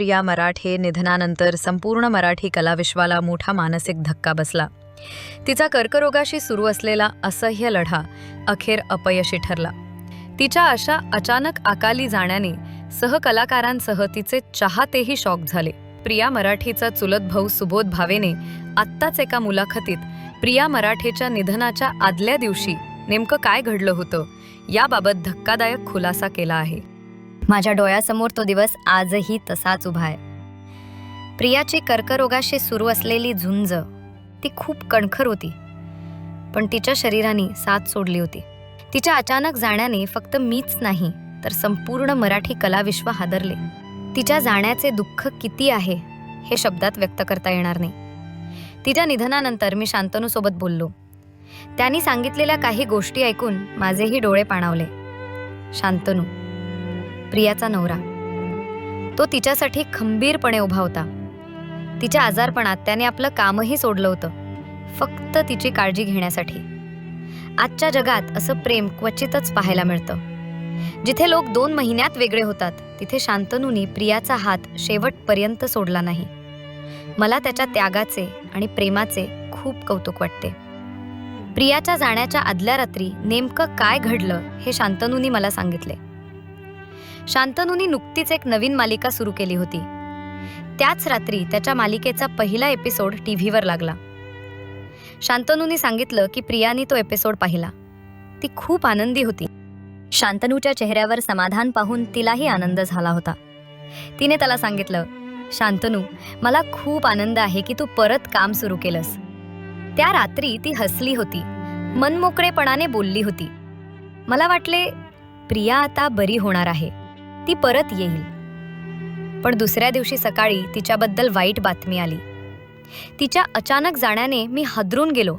प्रिया मराठे निधनानंतर संपूर्ण मराठी कलाविश्वाला मोठा मानसिक धक्का बसला. तिचा कर्करोगाशी सुरू असलेला असह्य लढा अखेर अपयशी ठरला. तिच्या अशा अचानक अकाली जाण्याने सहकलाकारांसह तिचे चाहतेही शॉक झाले. प्रिया मराठीचा चुलत भाऊ सुबोध भावेने आत्ताच एका मुलाखतीत प्रिया मराठेच्या निधनाच्या आदल्या दिवशी नेमकं काय घडलं होतं याबाबत धक्कादायक खुलासा केला आहे. माझ्या डोळ्यासमोर तो दिवस आजही तसाच उभा आहे. प्रियाची कर्करोगाशी सुरू असलेली झुंज ती खूप कणखर होती. पण तिच्या शरीराने साथ सोडली होती. तिच्या अचानक जाण्याने फक्त मीच नाही तर संपूर्ण मराठी कलाविश्व हादरले. तिच्या जाण्याचे दुःख किती आहे हे शब्दात व्यक्त करता येणार नाही. तिच्या निधनानंतर मी शांतनूसोबत बोललो. त्यांनी सांगितलेल्या काही गोष्टी ऐकून माझेही डोळे पाणावले. शांतनू प्रियाचा नवरा. तो तिच्यासाठी खंबीरपणे उभा होता. तिच्या आजारपणात त्याने आपलं कामही सोडलं होतं फक्त तिची काळजी घेण्यासाठी. आजच्या जगात असं प्रेम क्वचितच पाहायला मिळतं. जिथे लोक दोन महिन्यात वेगळे होतात तिथे शांतनूनी प्रियाचा हात शेवटपर्यंत सोडला नाही. मला त्याच्या त्यागाचे आणि प्रेमाचे खूप कौतुक वाटते. प्रियाच्या जाण्याच्या आदल्या रात्री नेमकं काय घडलं हे शांतनूनी मला सांगितले. शांतनूनी नुकतीच एक नवीन मालिका सुरू केली होती. त्याच रात्री त्याच्या मालिकेचा पहिला एपिसोड टीव्हीवर लागला. शांतनूनी सांगितलं की प्रियानी तो एपिसोड पाहिला. ती खूप आनंदी होती. शांतनूच्या चेहऱ्यावर समाधान पाहून तिलाही आनंद झाला होता. तिने त्याला सांगितलं शांतनू मला खूप आनंद आहे की तू परत काम सुरू केलंस. त्या रात्री ती हसली होती. मनमोकळेपणाने बोलली होती. मला वाटले प्रिया आता बरी होणार आहे. ती परत येईल. पण दुसऱ्या दिवशी सकाळी तिच्याबद्दल वाईट बातमी आली. तिच्या अचानक जाण्याने मी हादरून गेलो.